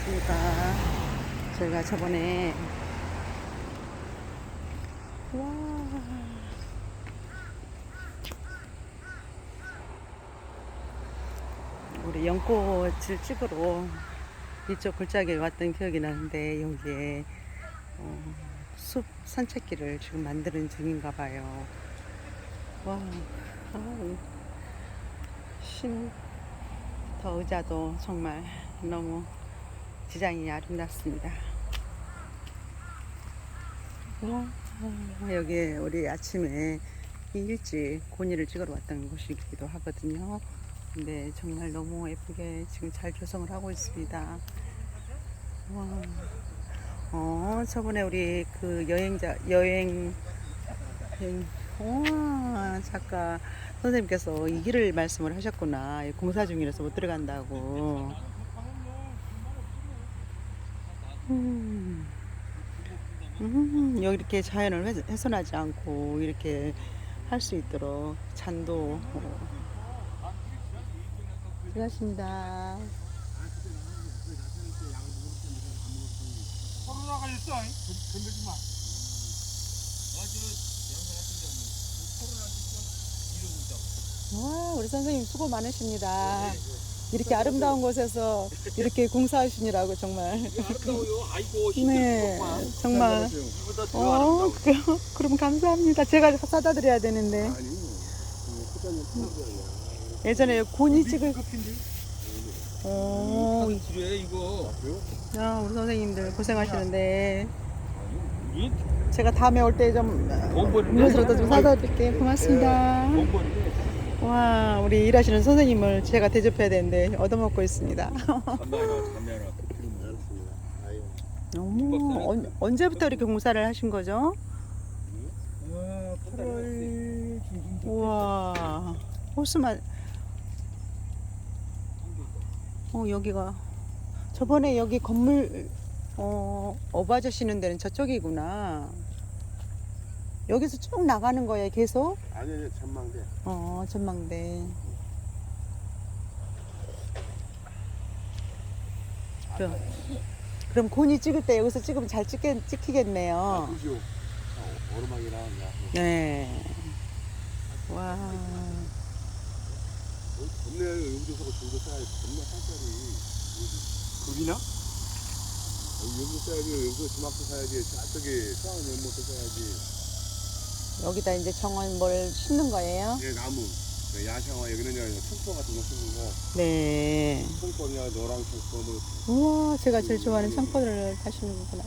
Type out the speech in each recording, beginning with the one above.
안녕하십니까. 저희가 저번에 와 우리 연꽃을 찍으러 이쪽 골짜기에 왔던 기억이 나는데 여기에 어, 숲 산책길을 지금 만드는 중인가 봐요. 와, 아, 신, 더 의자도 정말 너무 디자인이 아름답습니다. 와, 여기 우리 아침에 일찍 고니를 찍으러 왔던 곳이기도 하거든요. 근데 정말 너무 예쁘게 지금 잘 조성을 하고 있습니다. 와, 어, 저번에 우리 그 여행자, 여행, 여행, 와, 작가 선생님께서 이 길을 말씀을 하셨구나. 공사 중이라서 못 들어간다고. 음, 음, 여기 이렇게 자연을 훼- 훼손하지 않고 이렇게 할 수 있도록 잔도. 어. 수고하십니다. 코로나가 있어. 건들지 마. 와, 우리 선생님 수고 많으십니다. 이렇게 아름다운 곳에서 이렇게 공사하시느라고 정말. 아름다워요. 아이고 네, 정말. 이보다 더 어, 아름다워. 그, 그럼 감사합니다. 제가 사다 드려야 되는데. 아니, 그 풀어줘야 예전에 곤이 찍을, 커피인데. 어, 이거. 그래요? 야, 우리 선생님들 고생하시는데. 이 제가 다음에 올 때 좀. 음료수라도 좀 사다 드릴게요. 고맙습니다. 본본인데. 와, 우리 일하시는 선생님을 제가 대접해야 되는데 얻어먹고 있습니다. 어머, 언, 언제부터 이렇게 공사를 하신 거죠? 와 8월 중순. 우와, 호수만. 어, 여기가. 저번에 여기 건물, 어, 어바저씨는 데는 저쪽이구나. 여기서 쭉 나가는 거예요, 계속? 아니, 아니, 전망대. 어, 전망대. 그럼, 그럼 곤이 찍을 때 여기서 찍으면 잘 찍겠, 찍히겠네요. 아, 그죠? 아, 오르막이 나온다. 네. 와. 겁내요. 여기서 저기서 사야지. 겁내 살짜리. 겁이나? 여기서 사야지. 여기서 주막도 사야지. 저쪽에 수학을 연못도 사야지. 여기다 이제 정원 뭘 심는 거예요? 예, 나무. 네, 야생화 여기는 이제 청포 같은 거 쓰는 거. 네. 청포냐, 노랑 청포, 뭐. 우와, 제가 제일 좋아하는 창포를 하시는구나.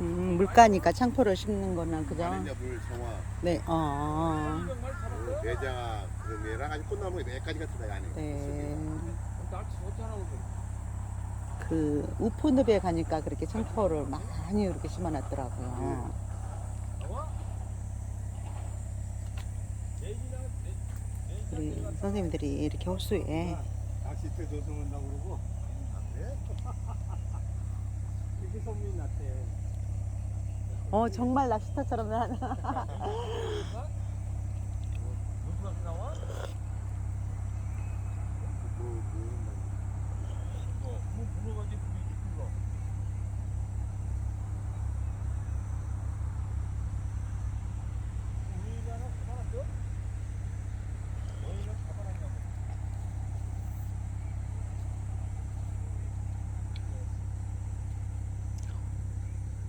음, 물가니까 창포를 심는 거는 그죠? 아니, 이제 물 정화. 네, 어, 그 매장아, 그 매랑 아주 꽃나무 매까지 같은 데 안에. 네. 오늘. 그 우포늪에 가니까 그렇게 창포를 많이 이렇게 심어놨더라고요. 우리 선생님들이 이렇게 호수에 낚시터 조성한다고 그러고. 이렇게 소문이 났대. 어 정말 낚시터처럼 하나 나와? 뭐, 뭐, 뭐 물어가지고 불러. 우리나라 잡아놨어? 너희는 잡아놨냐고.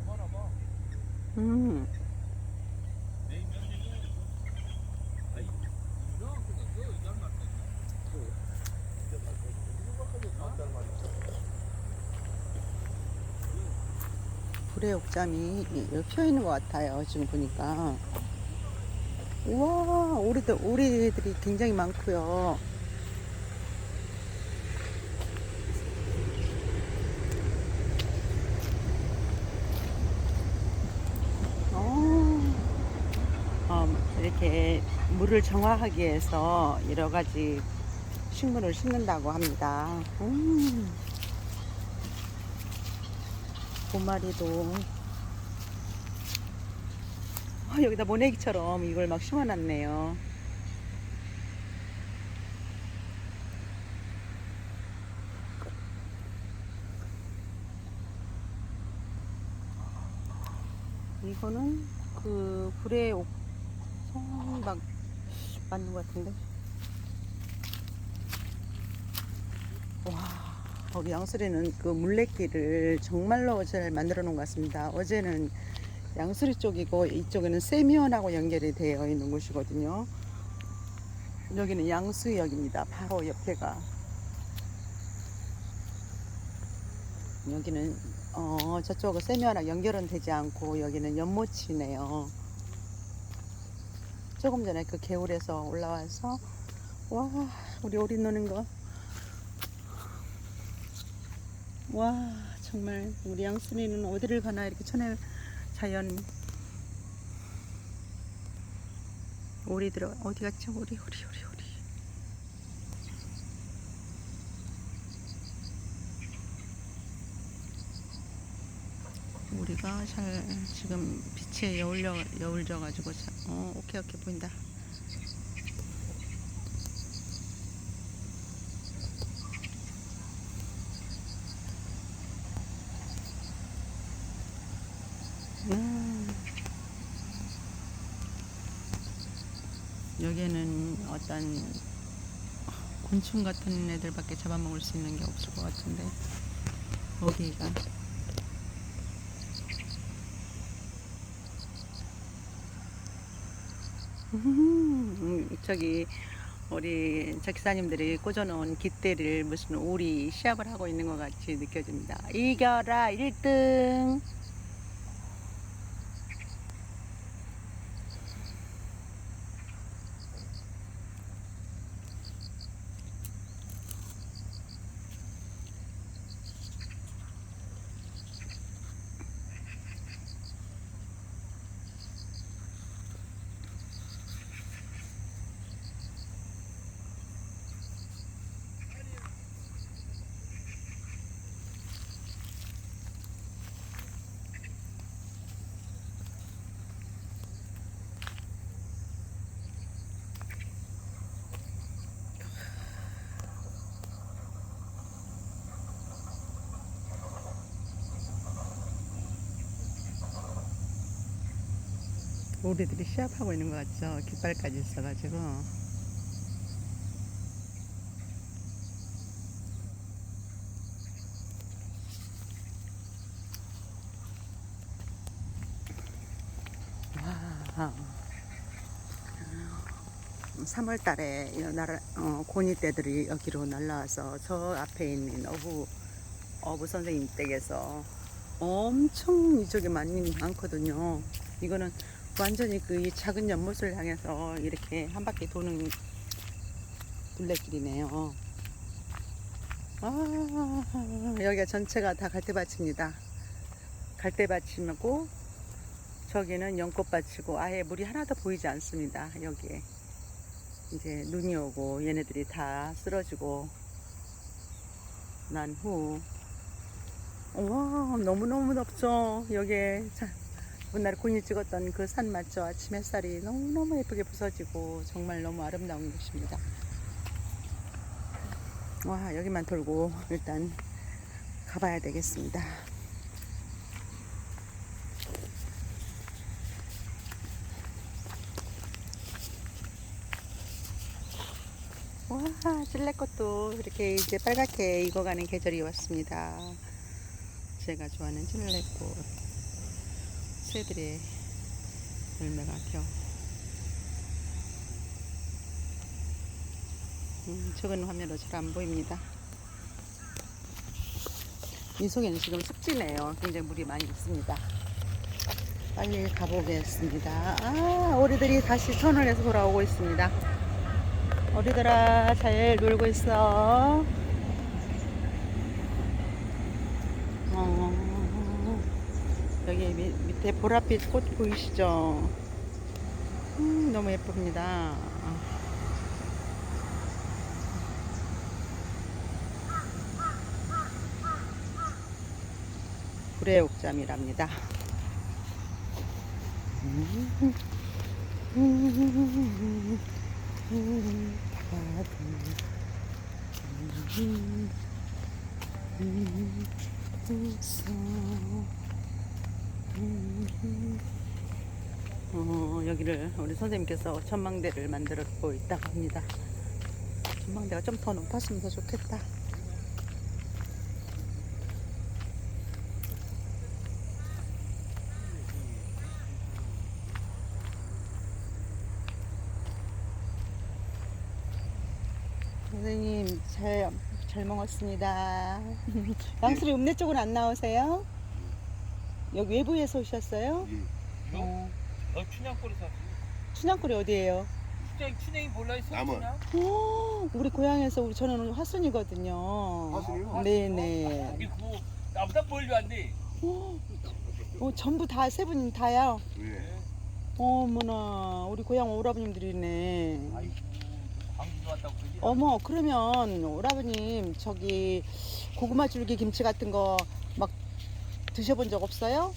잡아놔봐. 불의 옥잠이 피어 있는 것 같아요. 지금 보니까. 우와, 오리들, 오리들이 굉장히 많고요. 물을 정화하기 위해서 여러 가지 식물을 심는다고 합니다. 음. 고마리도 어, 여기다 모내기처럼 이걸 막 심어놨네요. 이거는 그 불에 옥, 송박 맞는 것 같은데. 와, 우리 양수리는 그 물레길을 정말로 잘 만들어 놓은 것 같습니다. 어제는 양수리 쪽이고 이쪽에는 세미원하고 연결이 되어 있는 곳이거든요. 여기는 양수역입니다. 바로 옆에가. 여기는 어 저쪽은 세미원하고 연결은 되지 않고 여기는 연못이네요. 조금 전에 그 개울에서 올라와서 와 우리 오리 노는 거. 와 정말 우리 양순이는 어디를 가나 이렇게 천혜 자연. 오리 들어 어디 갔죠 오리 오리 오리 오리. 우리가 잘 지금 빛에 여울려 여울져 가지고 어 오케이 오케이 보인다 음. 여기에는 어떤 곤충 같은 애들밖에 잡아먹을 수 있는 게 없을 것 같은데 여기가 저기 우리 적사님들이 꽂아놓은 깃대를 무슨 오리 시합을 하고 있는 것 같이 느껴집니다. 이겨라 1등. 오리들이 시합하고 있는 것 같죠? 깃발까지 있어가지고. 와. 3월 달에 나라, 어, 고니 떼들이 여기로 날라와서 저 앞에 있는 어부, 어부 선생님 댁에서 엄청 이쪽에 많이 많거든요. 이거는 완전히 그 이 작은 연못을 향해서 이렇게 한 바퀴 도는 둘레길이네요. 아, 여기가 전체가 다 갈대밭입니다. 갈대밭이고 저기는 연꽃밭이고 아예 물이 하나도 보이지 않습니다. 여기에 이제 눈이 오고 얘네들이 다 쓰러지고 난 후. 와 너무너무 덥죠 여기에 자, 옛날에 군이 찍었던 그 산 맞죠? 아침 햇살이 너무너무 예쁘게 부서지고 정말 너무 아름다운 곳입니다. 와 여기만 돌고 일단 가봐야 되겠습니다. 와 찔레꽃도 이렇게 이제 빨갛게 익어가는 계절이 왔습니다. 제가 좋아하는 찔레꽃. 새들의 열매가 펴. 음, 적은 화면으로 잘 안 보입니다. 이 속에는 지금 습지네요. 굉장히 물이 많이 있습니다. 빨리 가보겠습니다. 아, 오리들이 다시 터널에서 돌아오고 있습니다. 오리들아, 잘 놀고 있어. 어, 밑에 보랏빛 꽃 보이시죠? 음, 너무 예쁩니다. 불의 옥잠이랍니다. 있어. 여기를 우리 선생님께서 전망대를 만들고 있다고 합니다. 전망대가 좀 더 높았으면 더 좋겠다. 선생님 잘, 잘 먹었습니다. 양수리 읍내 쪽은 안 나오세요? 여기 외부에서 오셨어요? 예. 이거? 어, 너 춘향골에 샀지? 춘향골이 어디예요? 춘향, 춘향이 몰라 있어? 남원. 춘향? 오, 우리 고향에서 우리 저는 오늘 화순이거든요. 화순이요? 네네. 우리 그거 나보다 멀리 왔네. 오, 어, 전부 다 세 분 다요. 예. 어머나 우리 고향 오라버님들이네. 아이고, 광주 왔다고 그러지? 어머 그러면 오라버님 저기 고구마 줄기 김치 같은 거막 드셔본 적 없어요?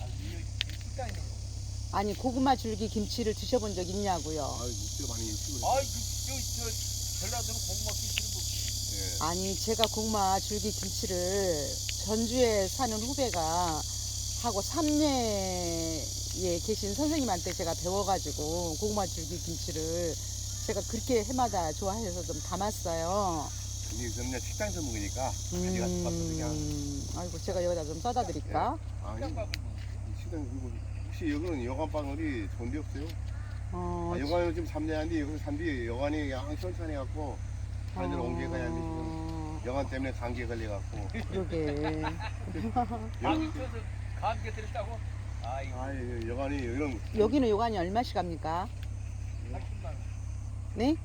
아. 아니 고구마 줄기 김치를 드셔본 적 있냐고요? 아, 육수 많이 치고. 아이, 그, 저, 저, 전라도는 고구마 김치를 먹지. 예. 아니 제가 고구마 줄기 김치를 전주에 사는 후배가 하고 삼례에 계신 선생님한테 제가 배워가지고 고구마 줄기 김치를 제가 그렇게 해마다 좋아해서 좀 담았어요. 근데 그냥 식당에서 먹으니까 가지가 싶어서 그냥. 음, 아이고 제가 여기다 좀 써다 드릴까? 아니, 식당밥을 식당 그리고 혹시 여기는 여관방울이 좋은 데 없어요? 어, 아, 여관은 좀 삼대한데 여기서 삼대 여관이 양 시원찮아 갖고 다른 데로 옮겨 가야 돼 지금. 어, 여관 때문에 감기에 걸려 갖고. 그러게. 감기 쪄서 감기 들었다고? 아이고, 아, 이 여관이 이런 여기는 요간이 얼마씩 갑니까? 80만 원. 네?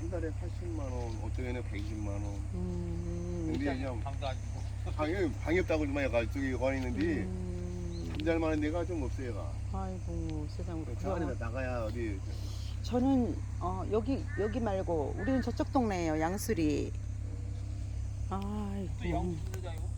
한 달에 80만 원, 어쩌게는 120만 원. 음, 근데 그냥 방도 안 주고. 방이 방이 없다고 좀 해가 저기 여관이 있는데 음, 잠잘 만한 데가 좀 없어요. 얘가. 아이고 세상으로. 저 안에다 나가야 어디 저는 어, 여기 여기 말고 우리는 저쪽 동네예요 양수리. 또 아이고. 양수장이고.